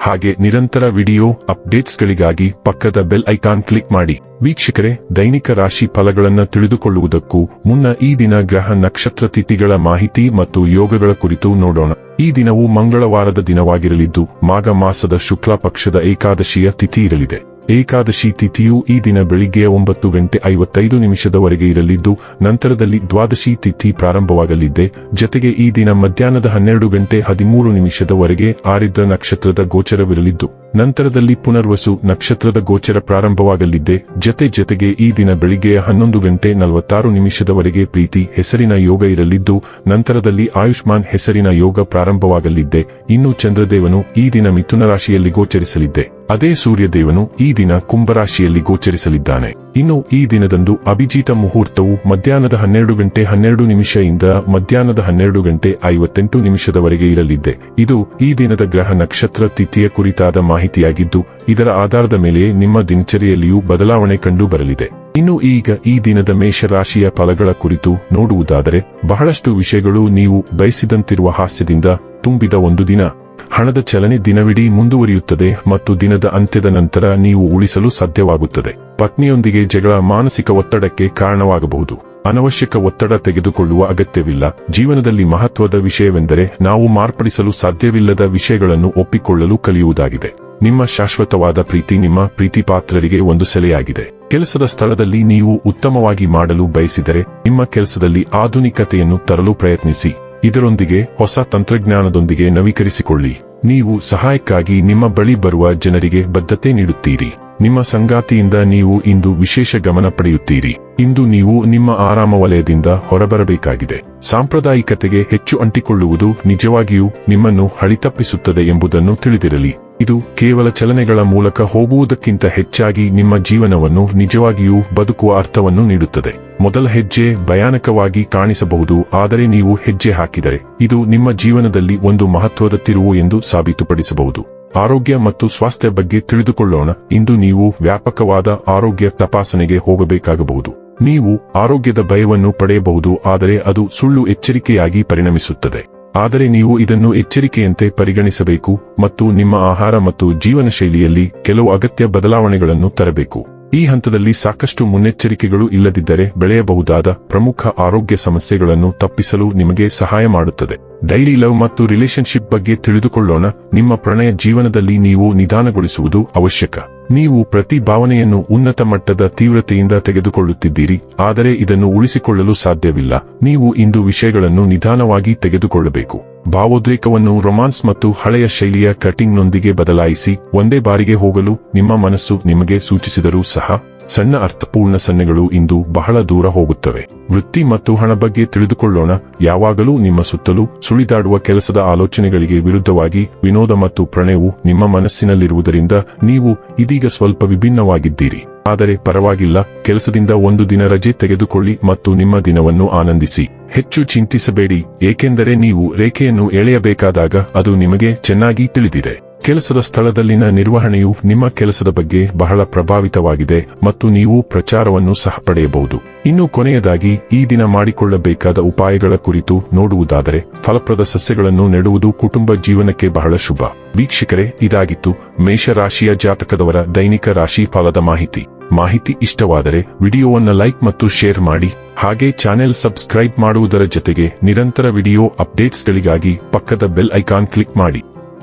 ಹಾಗೆ ನಿರಂತರ ವಿಡಿಯೋ ಅಪ್ಡೇಟ್ಸ್ಗಳಿಗಾಗಿ ಪಕ್ಕದ ಬೆಲ್ ಐಕಾನ್ ಕ್ಲಿಕ್ ಮಾಡಿ. ವೀಕ್ಷಕರೇ, ದೈನಿಕ ರಾಶಿ ಫಲಗಳನ್ನು ತಿಳಿದುಕೊಳ್ಳುವುದಕ್ಕೂ ಮುನ್ನ ಈ ದಿನ ಗ್ರಹ ನಕ್ಷತ್ರ ತಿಥಿಗಳ ಮಾಹಿತಿ ಮತ್ತು ಯೋಗಗಳ ಕುರಿತು ನೋಡೋಣ. ಈ ದಿನವು ಮಂಗಳವಾರದ ದಿನವಾಗಿರಲಿದ್ದು, ಮಾಘ ಮಾಸದ ಶುಕ್ಲ ಪಕ್ಷದ ಏಕಾದಶಿಯ ತಿಥಿ ಇರಲಿದೆ. ಏಕಾದಶಿ ತಿಥಿಯು ಈ ದಿನ ಬೆಳಿಗ್ಗೆ ಒಂಬತ್ತು ಗಂಟೆ ಐವತ್ತೈದು ನಿಮಿಷದವರೆಗೆ ಇರಲಿದ್ದು, ನಂತರದಲ್ಲಿ ದ್ವಾದಶಿ ತಿಥಿ ಪ್ರಾರಂಭವಾಗಲಿದೆ. ಜತೆಗೆ ಈ ದಿನ ಮಧ್ಯಾಹ್ನದ ಹನ್ನೆರಡು ಗಂಟೆ ಹದಿಮೂರು ನಿಮಿಷದವರೆಗೆ ಆರಿದ್ರ ನಕ್ಷತ್ರದ ಗೋಚರವಿರಲಿದ್ದು. ನಂತರದಲ್ಲಿ ಪುನರ್ವಸು ನಕ್ಷತ್ರದ ಗೋಚರ ಪ್ರಾರಂಭವಾಗಲಿದ್ದೆ ಜತೆ ಜತೆಗೆ ಈ ದಿನ ಬೆಳಿಗ್ಗೆಯ ಹನ್ನೊಂದು ಗಂಟೆ ನಲವತ್ತಾರು ನಿಮಿಷದವರೆಗೆ ಪ್ರೀತಿ ಹೆಸರಿನ ಯೋಗ ಇರಲಿದ್ದು, ನಂತರದಲ್ಲಿ ಆಯುಷ್ಮಾನ್ ಹೆಸರಿನ ಯೋಗ ಪ್ರಾರಂಭವಾಗಲಿದ್ದೆ ಇನ್ನು ಚಂದ್ರದೇವನು ಈ ದಿನ ಮಿಥುನ ರಾಶಿಯಲ್ಲಿ ಗೋಚರಿಸಲಿದ್ದೆ ಅದೇ ಸೂರ್ಯದೇವನು ಈ ದಿನ ಕುಂಭರಾಶಿಯಲ್ಲಿ ಗೋಚರಿಸಲಿದ್ದಾನೆ. ಇನ್ನು ಈ ದಿನದಂದು ಅಭಿಜಿತ ಮುಹೂರ್ತವು ಮಧ್ಯಾಹ್ನದ ಹನ್ನೆರಡು ಗಂಟೆ ಹನ್ನೆರಡು ನಿಮಿಷದಿಂದ ಮಧ್ಯಾಹ್ನದ ಹನ್ನೆರಡು ಗಂಟೆ ಐವತ್ತೆಂಟು ನಿಮಿಷದವರೆಗೆ ಇರಲಿದ್ದೆ ಇದು ಈ ದಿನದ ಗ್ರಹ ನಕ್ಷತ್ರ ತಿಥಿಯ ಕುರಿತಾದ ಮಾಹಿತಿಯಾಗಿದ್ದು, ಇದರ ಆಧಾರದ ಮೇಲೆ ನಿಮ್ಮ ದಿನಚರಿಯಲ್ಲಿಯೂ ಬದಲಾವಣೆ ಕಂಡು ಬರಲಿದೆ. ಇನ್ನು ಈಗ ಈ ದಿನದ ಮೇಷರಾಶಿಯ ಫಲಗಳ ಕುರಿತು ನೋಡುವುದಾದರೆ, ಬಹಳಷ್ಟು ವಿಷಯಗಳು ನೀವು ಬಯಸಿದಂತಿರುವ ಹಾಸ್ಯದಿಂದ ತುಂಬಿದ ಒಂದು ದಿನ. ಹಣದ ಚಲನೆ ದಿನವಿಡೀ ಮುಂದುವರಿಯುತ್ತದೆ ಮತ್ತು ದಿನದ ಅಂತ್ಯದ ನಂತರ ನೀವು ಉಳಿಸಲು ಸಾಧ್ಯವಾಗುತ್ತದೆ. ಪತ್ನಿಯೊಂದಿಗೆ ಜಗಳ ಮಾನಸಿಕ ಒತ್ತಡಕ್ಕೆ ಕಾರಣವಾಗಬಹುದು. ಅನವಶ್ಯಕ ಒತ್ತಡ ತೆಗೆದುಕೊಳ್ಳುವ ಅಗತ್ಯವಿಲ್ಲ. ಜೀವನದಲ್ಲಿ ಮಹತ್ವದ ವಿಷಯವೆಂದರೆ, ನಾವು ಮಾರ್ಪಡಿಸಲು ಸಾಧ್ಯವಿಲ್ಲದ ವಿಷಯಗಳನ್ನು ಒಪ್ಪಿಕೊಳ್ಳಲು ಕಲಿಯುವುದಾಗಿದೆ. ನಿಮ್ಮ ಶಾಶ್ವತವಾದ ಪ್ರೀತಿ ನಿಮ್ಮ ಪ್ರೀತಿ ಪಾತ್ರರಿಗೆ ಒಂದು ಸೆಲೆಯಾಗಿದೆ. ಕೆಲಸದ ಸ್ಥಳದಲ್ಲಿ ನೀವು ಉತ್ತಮವಾಗಿ ಮಾಡಲು ಬಯಸಿದರೆ, ನಿಮ್ಮ ಕೆಲಸದಲ್ಲಿ ಆಧುನಿಕತೆಯನ್ನು ತರಲು ಪ್ರಯತ್ನಿಸಿ. ಇದರೊಂದಿಗೆ ಹೊಸ ತಂತ್ರಜ್ಞಾನದೊಂದಿಗೆ ನವೀಕರಿಸಿಕೊಳ್ಳಿ. ನೀವು ಸಹಾಯಕ್ಕಾಗಿ ನಿಮ್ಮ ಬಳಿ ಬರುವ ಜನರಿಗೆ ಬದ್ಧತೆ ನೀಡುತ್ತೀರಿ. ನಿಮ್ಮ ಸಂಗಾತಿಯಿಂದ ನೀವು ಇಂದು ವಿಶೇಷ ಗಮನ ಪಡೆಯುತ್ತೀರಿ. ಇಂದು ನೀವು ನಿಮ್ಮ ಆರಾಮ ವಲಯದಿಂದ ಹೊರಬರಬೇಕಾಗಿದೆ. ಸಾಂಪ್ರದಾಯಿಕತೆಗೆ ಹೆಚ್ಚು ಅಂಟಿಕೊಳ್ಳುವುದು ನಿಜವಾಗಿಯೂ ನಿಮ್ಮನ್ನು ಹಳಿತಪ್ಪಿಸುತ್ತದೆ ಎಂಬುದನ್ನು ತಿಳಿದಿರಲಿ. ಇದು ಕೇವಲ ಚಲನೆಗಳ ಮೂಲಕ ಹೋಗುವುದಕ್ಕಿಂತ ಹೆಚ್ಚಾಗಿ ನಿಮ್ಮ ಜೀವನವನ್ನು ನಿಜವಾಗಿಯೂ ಬದುಕುವ ಅರ್ಥವನ್ನು ನೀಡುತ್ತದೆ. ಮೊದಲ ಹೆಜ್ಜೆ ಭಯಾನಕವಾಗಿ ಕಾಣಿಸಬಹುದು, ಆದರೆ ನೀವು ಹೆಜ್ಜೆ ಹಾಕಿದರೆ ಇದು ನಿಮ್ಮ ಜೀವನದಲ್ಲಿ ಒಂದು ಮಹತ್ವದ ತಿರುವು ಎಂದು ಸಾಬೀತುಪಡಿಸಬಹುದು. ಆರೋಗ್ಯ ಮತ್ತು ಸ್ವಾಸ್ಥ್ಯ ಬಗ್ಗೆ ತಿಳಿದುಕೊಳ್ಳೋಣ. ಇಂದು ನೀವು ವ್ಯಾಪಕವಾದ ಆರೋಗ್ಯ ತಪಾಸಣೆಗೆ ಹೋಗಬೇಕಾಗಬಹುದು. ನೀವು ಆರೋಗ್ಯದ ಭಯವನ್ನು ಪಡೆಯಬಹುದು, ಆದರೆ ಅದು ಸುಳ್ಳು ಎಚ್ಚರಿಕೆಯಾಗಿ ಪರಿಣಮಿಸುತ್ತದೆ. ಆದರೆ ನೀವು ಇದನ್ನು ಎಚ್ಚರಿಕೆಯಂತೆ ಪರಿಗಣಿಸಬೇಕು ಮತ್ತು ನಿಮ್ಮ ಆಹಾರ ಮತ್ತು ಜೀವನ ಶೈಲಿಯಲ್ಲಿ ಕೆಲವು ಅಗತ್ಯ ಬದಲಾವಣೆಗಳನ್ನು ತರಬೇಕು. ಈ ಹಂತದಲ್ಲಿ ಸಾಕಷ್ಟು ಮುನ್ನೆಚ್ಚರಿಕೆಗಳು ಇಲ್ಲದಿದ್ದರೆ ಬೆಳೆಯಬಹುದಾದ ಪ್ರಮುಖ ಆರೋಗ್ಯ ಸಮಸ್ಯೆಗಳನ್ನು ತಪ್ಪಿಸಲು ನಿಮಗೆ ಸಹಾಯ ಮಾಡುತ್ತದೆ. ಡೈಲಿ ಲವ್ ಮತ್ತು ರಿಲೇಶನ್ಶಿಪ್ ಬಗ್ಗೆ ತಿಳಿದುಕೊಳ್ಳೋಣ. ನಿಮ್ಮ ಪ್ರಣಯ ಜೀವನದಲ್ಲಿ ನೀವು ನಿಧಾನಗೊಳಿಸುವುದು ಅವಶ್ಯಕ. ನೀವು ಪ್ರತಿ ಭಾವನೆಯನ್ನು ಉನ್ನತ ಮಟ್ಟದ ತೀವ್ರತೆಯಿಂದ ತೆಗೆದುಕೊಳ್ಳುತ್ತಿದ್ದೀರಿ. ಆದರೆ ಇದನ್ನು ಉಳಿಸಿಕೊಳ್ಳಲು ಸಾಧ್ಯವಿಲ್ಲ. ನೀವು ಇಂದು ವಿಷಯಗಳನ್ನು ನಿಧಾನವಾಗಿ ತೆಗೆದುಕೊಳ್ಳಬೇಕು. ಭಾವೋದ್ರೇಕವನ್ನು ರೊಮಾನ್ಸ್ ಮತ್ತು ಹಳೆಯ ಶೈಲಿಯ ಕಟಿಂಗ್ನೊಂದಿಗೆ ಬದಲಾಯಿಸಿ, ಒಂದೇ ಬಾರಿಗೆ ಹೋಗಲು ನಿಮ್ಮ ಮನಸ್ಸು ನಿಮಗೆ ಸೂಚಿಸಿದರೂ ಸಹ ಸಣ್ಣ ಅರ್ಥಪೂರ್ಣ ಸನ್ನೆಗಳು ಇಂದು ಬಹಳ ದೂರ ಹೋಗುತ್ತವೆ. ವೃತ್ತಿ ಮತ್ತು ಹಣ ಬಗ್ಗೆ ತಿಳಿದುಕೊಳ್ಳೋಣ. ಯಾವಾಗಲೂ ನಿಮ್ಮ ಸುತ್ತಲೂ ಸುಳಿದಾಡುವ ಕೆಲಸದ ಆಲೋಚನೆಗಳಿಗೆ ವಿರುದ್ಧವಾಗಿ ವಿನೋದ ಮತ್ತು ಪ್ರಣಯವು ನಿಮ್ಮ ಮನಸ್ಸಿನಲ್ಲಿರುವುದರಿಂದ ನೀವು ಇದೀಗ ಸ್ವಲ್ಪ ವಿಭಿನ್ನವಾಗಿದ್ದೀರಿ. ಆದರೆ ಪರವಾಗಿಲ್ಲ, ಕೆಲಸದಿಂದ ಒಂದು ದಿನ ರಜೆ ತೆಗೆದುಕೊಳ್ಳಿ ಮತ್ತು ನಿಮ್ಮ ದಿನವನ್ನು ಆನಂದಿಸಿ. ಹೆಚ್ಚು ಚಿಂತಿಸಬೇಡಿ, ಏಕೆಂದರೆ ನೀವು ರೇಖೆಯನ್ನು ಎಳೆಯಬೇಕಾದಾಗ ಅದು ನಿಮಗೆ ಚೆನ್ನಾಗಿ ತಿಳಿದಿದೆ. ಕೆಲಸದ ಸ್ಥಳದಲ್ಲಿನ ನಿರ್ವಹಣೆಯು ನಿಮ್ಮ ಕೆಲಸದ ಬಗ್ಗೆ ಬಹಳ ಪ್ರಭಾವಿತವಾಗಿದೆ ಮತ್ತು ನೀವು ಪ್ರಚಾರವನ್ನು ಸಹ ಪಡೆಯಬಹುದು. ಇನ್ನು ಕೊನೆಯದಾಗಿ, ಈ ದಿನ ಮಾಡಿಕೊಳ್ಳಬೇಕಾದ ಉಪಾಯಗಳ ಕುರಿತು ನೋಡುವುದಾದರೆ, ಫಲಪ್ರದ ಸಸ್ಯಗಳನ್ನು ನೆಡುವುದು ಕುಟುಂಬ ಜೀವನಕ್ಕೆ ಬಹಳ ಶುಭ. ವೀಕ್ಷಕರೇ, ಇದಾಗಿತ್ತು ಮೇಷರಾಶಿಯ ಜಾತಕದವರ ದೈನಿಕ ರಾಶಿ ಫಲದ ಮಾಹಿತಿ. ಮಾಹಿತಿ ಇಷ್ಟವಾದರೆ, ವಿಡಿಯೋವನ್ನು ಲೈಕ್ ಮತ್ತು ಶೇರ್ ಮಾಡಿ, ಹಾಗೆ ಚಾನೆಲ್ ಸಬ್ಸ್ಕ್ರೈಬ್ ಮಾಡುವುದರ ಜೊತೆಗೆ ನಿರಂತರ ವಿಡಿಯೋ ಅಪ್ಡೇಟ್ಸ್ಗಳಿಗಾಗಿ ಪಕ್ಕದ ಬೆಲ್ ಐಕಾನ್ ಕ್ಲಿಕ್ ಮಾಡಿ.